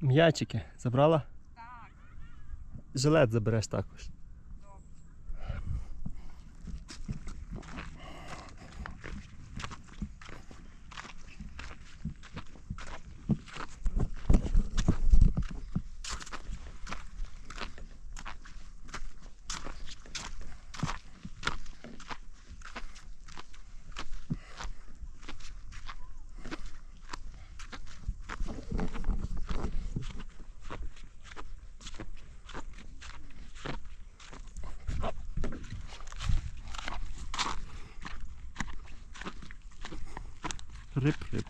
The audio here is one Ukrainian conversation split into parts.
М'ячики забрала? Так. Жилет забереш також. Rip, rip.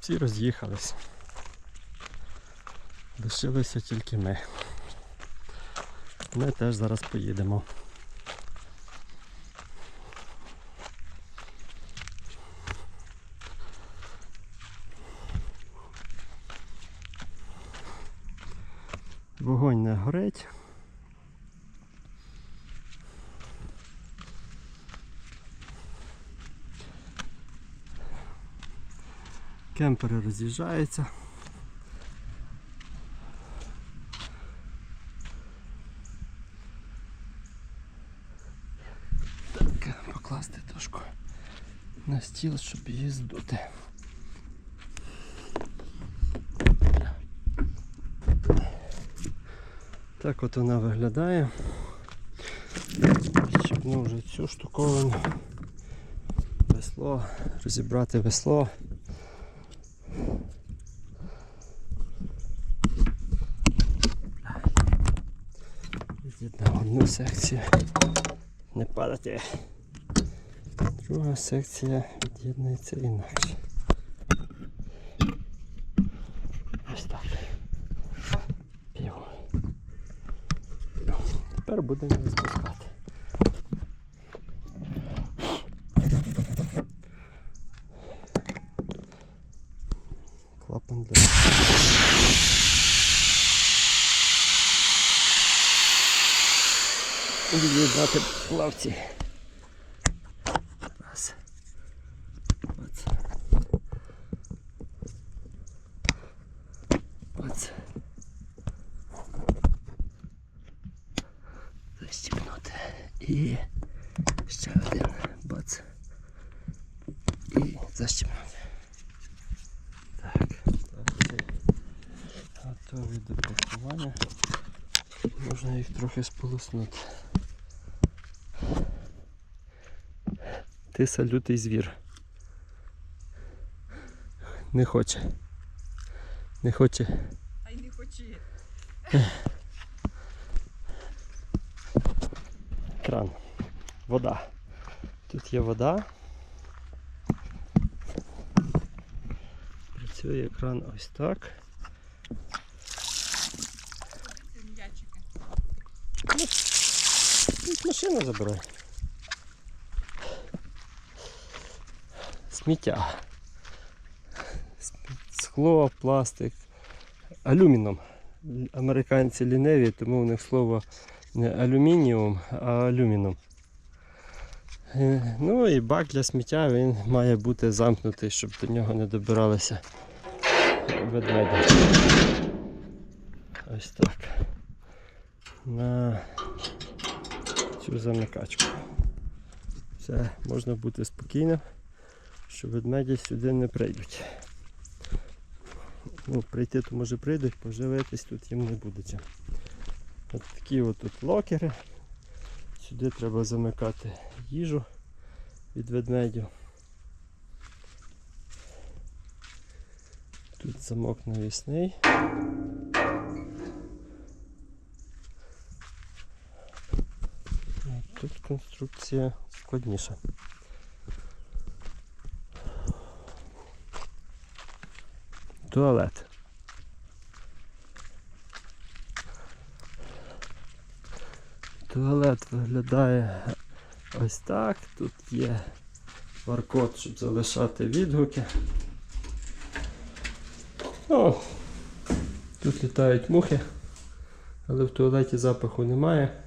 Всі роз'їхались. Лишилися тільки ми. Ми теж зараз поїдемо. Вогонь не горить. Кемпери роз'їжджаються. Так, покласти трошку на стіл, щоб її здути. Так от вона виглядає. Щепну вже цю штуковину. Весло, розібрати весло. Одну секцію. Не падати. Друга секція від'єднується інакше. Ось так. Піво. Тепер будемо її спускати. Клапан для. Від'єднати плавці. Раз. Оце. Оце. Застібнути. І ще один бац. І защіпнути. Так, готові до пакування. Можна їх трохи сполоснути. Тиса лютий звір. Не хоче. Не хоче. А й не хоче. Кран. Вода. Тут є вода. Працює кран ось так. Ці м'ячики. Тут машину забирай. Сміття. Скло, пластик, алюміном. Американці ліниві, тому в них слово не алюмініум, а алюміном. Е, Ну і бак для сміття він має бути замкнутий, щоб до нього не добиралися ведмеді. Ось так. На цю замикачку. Все, можна бути спокійним, що ведмеді сюди не прийдуть. Ну, прийти то може прийдуть, поживитись тут їм не буде чим. От такі от тут локери. Сюди треба замикати їжу від ведмедів. Тут замок навісний. Тут конструкція складніша. Туалет. Туалет виглядає ось так. Тут є баркод, щоб залишати відгуки. О, тут літають мухи, але в туалеті запаху немає.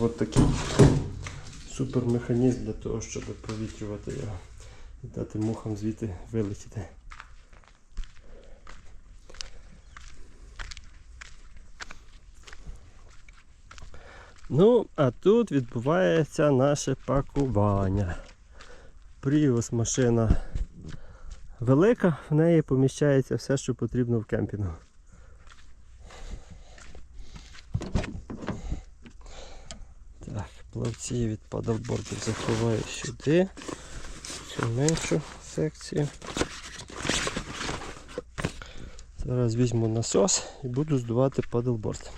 От такий супер механізм для того, щоб провітрювати його і дати мухам звідти вилетіти. Ну, а тут відбувається наше пакування. Prius машина велика, в неї поміщається все, що потрібно в кемпінгу. Так, плавці від падалбордів заховаю сюди, цю меншу секцію. Зараз візьму насос і буду здувати падалборд.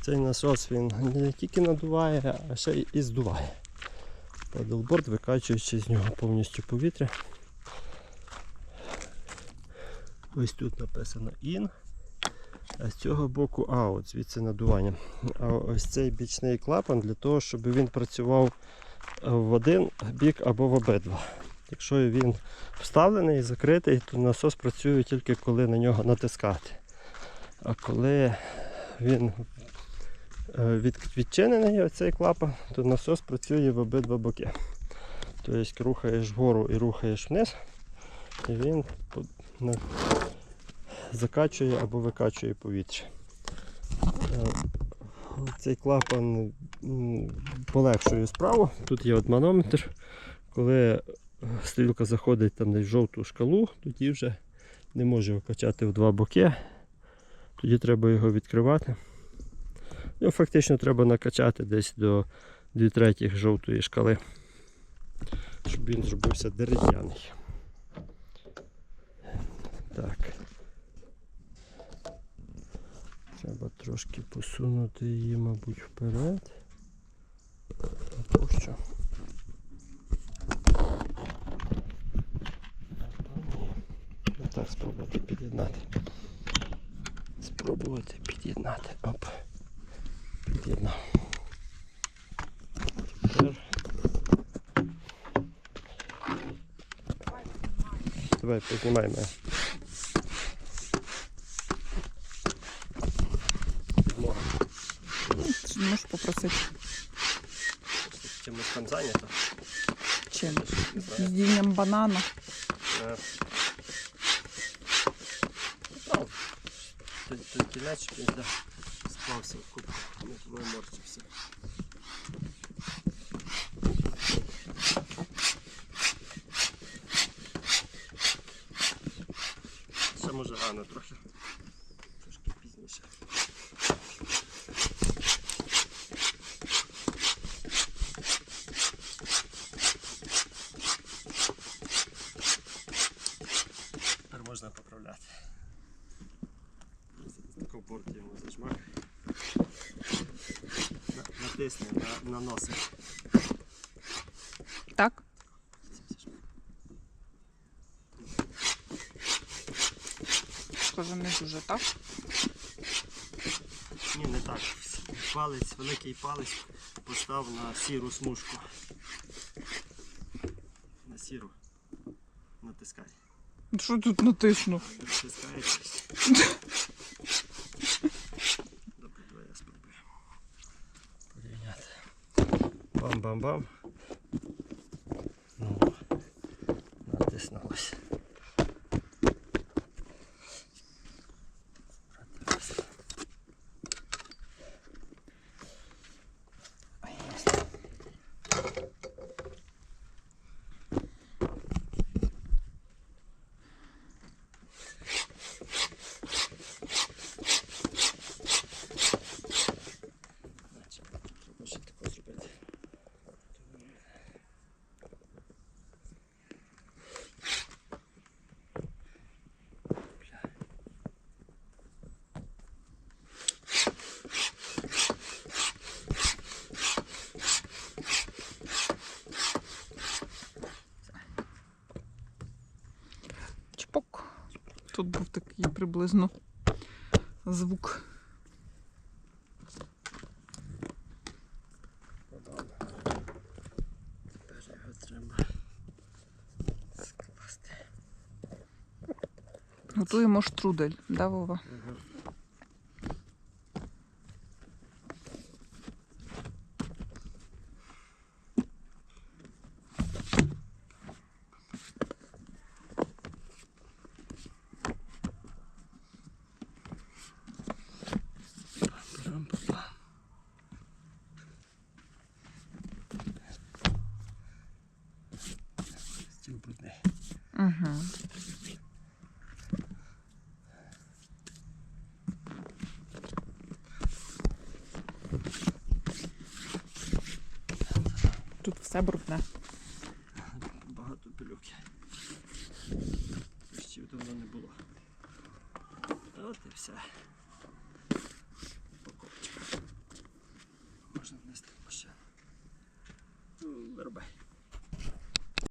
Цей насос він не тільки надуває, а ще і здуває. Падалборд, викачуючи з нього повністю повітря. Ось тут написано IN, а з цього боку out, звідси надування. А ось цей бічний клапан для того, щоб він працював в один бік або в обидва. Якщо він вставлений і закритий, то насос працює тільки коли на нього натискати. А коли він е, відчинений оцей клапан, то насос працює в обидва боки. Тобто рухаєш вгору і рухаєш вниз, і він закачує або викачує повітря. Цей клапан полегшує справу. Тут є от манометр. Коли стрілка заходить там десь в жовту шкалу, тоді вже не може качати в два боки. Тоді треба його відкривати. Ну, фактично треба накачати десь до 2 третіх жовтої шкали, щоб він зробився дерев'яний. Так. Треба трошки посунути її, мабуть, вперед. Або що. Ну, Так, спробувати під'єднати. Спробувати під'єднати. Оп. Під'єднав. Тепер. Давай піднімай можеш попросити Чимось там зайнято. чим? Їдінням банана. Е. Ну, Той, той кінець він да, склався в не виморчився. Ще може рано трохи. Трошки пізніше. Тепер можна поправляти. З такого борту йому зажмак. Натисни на, на носик. Так? Скажи, не дуже, так? Ні, не так. Палець, великий палець постав на сіру смужку. На сіру. Натискай. Що тут натиснув? Натискаєш. Бам-бам-бам. Ну, тут був такий приблизно звук. Готуємо штрудель, да, Вова? Парам-па-пам. Стіл брудний. Угу. Тут все брудне. Багато пилюки. Кущів давно не було. От і все. Упаковочка. Можна внести в машину. Ну, Виробай.